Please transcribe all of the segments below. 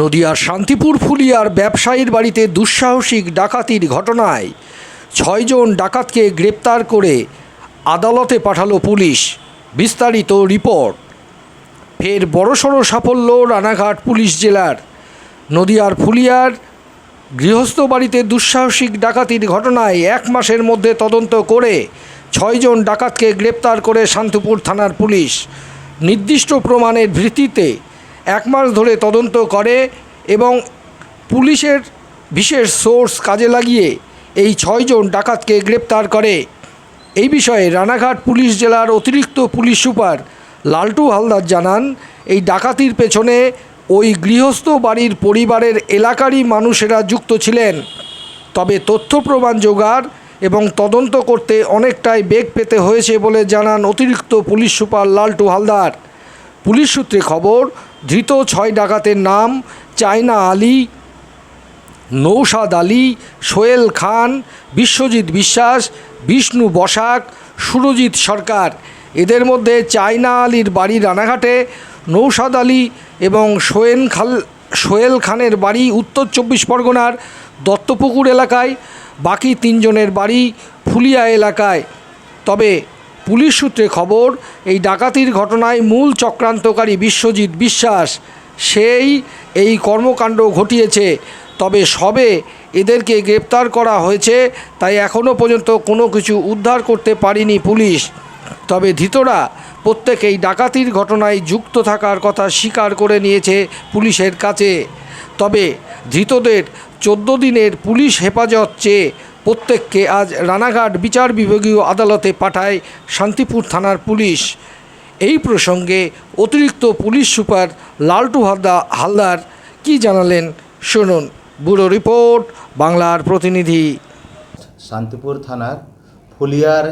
নদিয়ার শান্তিপুর ফুলিয়ার ব্যবসায়ীর বাড়িতে দুঃসাহসিক ডাকাতির ঘটনায় ছয়জন ডাকাতকে গ্রেপ্তার করে আদালতে পাঠালো পুলিশ। বিস্তারিত রিপোর্ট। ফের বড়সড় সাফল্য রানাঘাট পুলিশ জেলার। নদিয়ার ফুলিয়ার গৃহস্থ বাড়িতে দুঃসাহসিক ডাকাতির ঘটনায় এক মাসের মধ্যে তদন্ত করে ছয়জন ডাকাতকে গ্রেপ্তার করে শান্তিপুর থানার পুলিশ। নির্দিষ্ট প্রমাণের ভিত্তিতে এক মাস ধরে তদন্ত করে এবং পুলিশের বিশেষ সোর্স কাজে লাগিয়ে এই ছয়জন ডাকাতকে গ্রেপ্তার করে। এই বিষয়ে রানাঘাট পুলিশ জেলার অতিরিক্ত পুলিশ সুপার লালটু হালদার জানান, এই ডাকাতির পেছনে ওই গৃহস্থ বাড়ির পরিবারের এলাকারই মানুষেরা যুক্ত ছিলেন। তবে তথ্য প্রমাণ জোগাড় এবং তদন্ত করতে অনেকটাই বেগ পেতে হয়েছে বলে জানান অতিরিক্ত police super Laltu Haldar. Police সূত্রে খবর ধৃত ছয় ডাকাতের নাম চায়না আলী নৌসাদ আলী, সোহেল খান, বিশ্বজিৎ বিশ্বাস, বিষ্ণু বসাক, সুরজিৎ সরকার। এদের মধ্যে চায়না আলীর বাড়ি রানাঘাটে নৌসাদ আলী এবং সোয়েন খাল, সোহেল খানের বাড়ি উত্তর চব্বিশ পরগনার দত্তপুকুর এলাকায়, বাকি তিনজনের বাড়ি ফুলিয়া এলাকায়। তবে পুলিশ সূত্রে খবর, এই ডাকাতির ঘটনায় মূল চক্রান্তকারী বিশ্বজিৎ বিশ্বাস, সেই এই কর্মকাণ্ড ঘটিয়েছে। তবে সবে এদেরকে গ্রেপ্তার করা হয়েছে, তাই এখনও পর্যন্ত কোনো কিছু উদ্ধার করতে পারেনি পুলিশ। তবে ধৃতরা প্রত্যেকেই ডাকাতির ঘটনায় যুক্ত থাকার কথা স্বীকার করে নিয়েছে পুলিশের কাছে। তবে ধৃতদের চোদ্দ দিনের পুলিশ হেফাজত চেয়ে প্রত্যেককে আজ রানাঘাট বিচার বিভাগীয় আদালতে পাঠায় শান্তিপুর থানার পুলিশ। এই প্রসঙ্গে অতিরিক্ত পুলিশ সুপার লালটু হালদা হালদার কি জানালেন শুনুন। ব্যুরো রিপোর্ট, বাংলার প্রতিনিধি। শান্তিপুর থানার ফুলিয়ার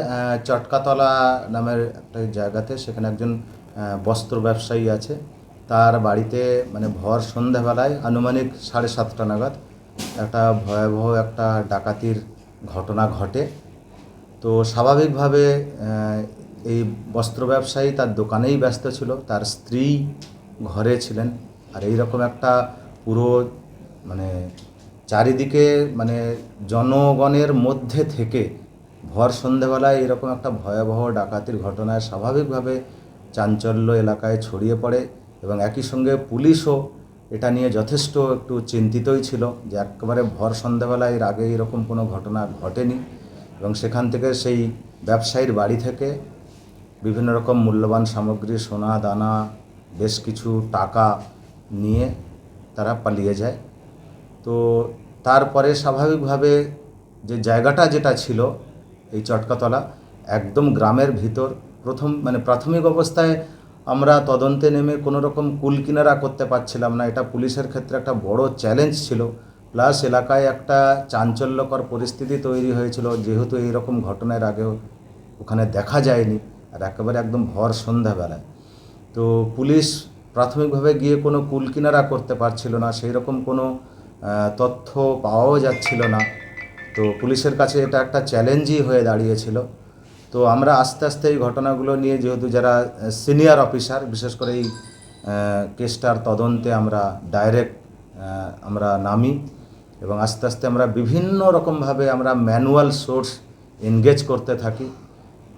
চটকাতলা নামের একটা জায়গাতে সেখানে একজন বস্ত্র ব্যবসায়ী আছে। তার বাড়িতে মানে ভর সন্ধ্যাবেলায় আনুমানিক সাড়ে সাতটা নাগাদ একটা ভয়াবহ একটা ডাকাতির ঘটনা ঘটে। তো স্বাভাবিকভাবে এই বস্ত্র ব্যবসায়ী তার দোকানেই ব্যস্ত ছিল। তার স্ত্রী ঘরে ছিলেন। আর এই রকম একটা পুরো মানে চারিদিকে মানে জনগণের মধ্যে থেকে ভর সন্ধেবেলায় এরকম একটা ভয়াবহ ডাকাতির ঘটনায় স্বাভাবিকভাবে চাঞ্চল্য এলাকায় ছড়িয়ে পড়ে এবং একই সঙ্গে পুলিশও এটা নিয়ে যথেষ্ট একটু চিন্তিতই ছিল যে একেবারে ভর সন্ধেবেলায় এর আগে এরকম কোনো ঘটনা ঘটেনি এবং সেখান থেকে সেই ব্যবসায়ীর বাড়ি থেকে বিভিন্ন রকম মূল্যবান সামগ্রী, সোনা, দানা, বেশ কিছু টাকা নিয়ে তারা পালিয়ে যায়। তো তারপরে স্বাভাবিকভাবে যে জায়গাটা যেটা ছিল এই চটকাতলা একদম গ্রামের ভিতর প্রথম মানে প্রাথমিক অবস্থায় আমরা তদন্তে নেমে কোনো রকম কুল কিনারা করতে পারছিলাম না। এটা পুলিশের ক্ষেত্রে একটা বড় চ্যালেঞ্জ ছিল। প্লাস এলাকায় একটা চাঞ্চল্যকর পরিস্থিতি তৈরি হয়েছিল। যেহেতু এই রকম ঘটনার আগেও ওখানে দেখা যায়নি আর একেবারে একদম ভর সন্ধ্যাবেলায়। তো পুলিশ প্রাথমিকভাবে গিয়ে কোনো কুল কিনারা করতে পারছিল না। সেই রকম কোনো তথ্য পাওয়াও যাচ্ছিল না। তো পুলিশের কাছে এটা একটা চ্যালেঞ্জই হয়ে দাঁড়িয়েছিল। তো আমরা আস্তে আস্তে এই ঘটনাগুলো নিয়ে যেহেতু যারা সিনিয়র অফিসার বিশেষ করে এই কেসটার তদন্তে আমরা ডাইরেক্ট আমরা নামি এবং আস্তে আস্তে আমরা বিভিন্ন রকমভাবে আমরা ম্যানুয়াল সোর্স এনগেজ করতে থাকি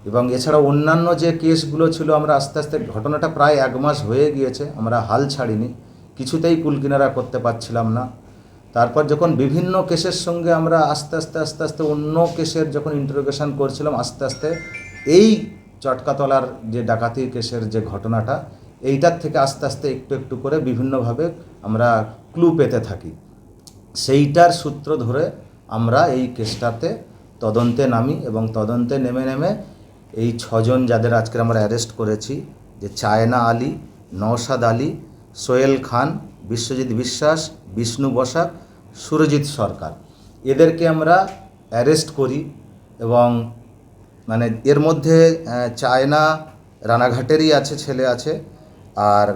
এবং এছাড়া অন্যান্য যে কেসগুলো ছিল আমরা আস্তে আস্তে, ঘটনাটা প্রায় এক মাস হয়ে গিয়েছে, আমরা হাল ছাড়িনি, কিছুতেই কুলকিনারা করতে পারছিলাম না। তারপর যখন বিভিন্ন কেসের সঙ্গে আমরা আস্তে আস্তে আস্তে আস্তে অন্য কেসের যখন ইন্টারোগেশন করছিলাম, আস্তে আস্তে এই চটকাতলার যে ডাকাতি কেসের যে ঘটনাটা, এইটার থেকে আস্তে আস্তে একটু একটু করে বিভিন্নভাবে আমরা ক্লু পেতে থাকি। সেইটার সূত্র ধরে আমরা এই কেসটাতে তদন্তে নামি এবং তদন্তে নেমে নেমে এই ছজন যাদের আজকে আমরা অ্যারেস্ট করেছি, যে চায়না আলী, নওশাদ আলী, সোহেল খান, বিশ্বজিৎ বিশ্বাস, বিষ্ণু বসাক সুরজিৎ সরকার। এদেরকে আমরা অ্যারেস্ট করি এবং মানে এর মধ্যে চায়না রানাঘাটেরই আছে, ছেলে আছে। আর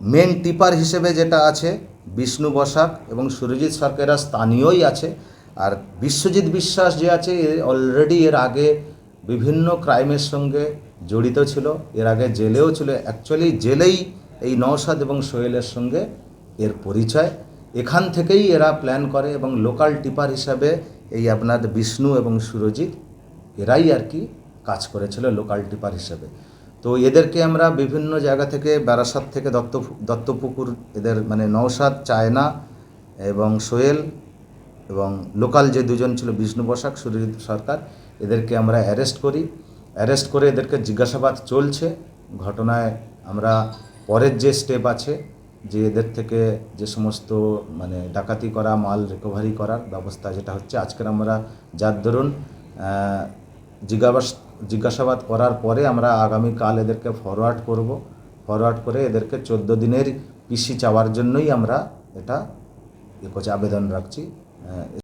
মেন টিপার হিসেবে যেটা আছে, বিষ্ণু বসাক এবং সুরজিৎ সরকারের স্থানীয়ই আছে। আর বিশ্বজিৎ বিশ্বাস যে আছে, এ অলরেডি এর আগে বিভিন্ন ক্রাইমের সঙ্গে জড়িত ছিল। এর আগে জেলেও ছিল। অ্যাকচুয়ালি জেলেই এই নওশাদ এবং সোহেলের সঙ্গে এর পরিচয়। এখান থেকেই এরা প্ল্যান করে এবং লোকাল টিপার হিসাবে এই আপনার বিষ্ণু এবং সুরজিৎ, এরাই আর কি কাজ করেছিল লোকাল টিপার হিসাবে। তো এদেরকে আমরা বিভিন্ন জায়গা থেকে, বারাসাত থেকে, দত্ত, দত্তপুকুর, এদের মানে নওশাদ, চায়না এবং সোহেল এবং লোকাল যে দুজন ছিল, বিষ্ণু বসাক, সুরজিৎ সরকার, এদেরকে আমরা অ্যারেস্ট করি। অ্যারেস্ট করে এদেরকে জিজ্ঞাসাবাদ চলছে। ঘটনায় আমরা পরের যে স্টেপ আছে যে এদের থেকে যে সমস্ত মানে ডাকাতি করা, মাল রিকভারি করার ব্যবস্থা যেটা হচ্ছে, আজকের আমরা যার ধরুন জিজ্ঞাবাস, জিজ্ঞাসাবাদ করার পরে আমরা আগামীকাল এদেরকে ফরওয়ার্ড করব। ফরওয়ার্ড করে এদেরকে চোদ্দ দিনের পিসি চাওয়ার জন্যই আমরা এটা করছি, আবেদন রাখছি।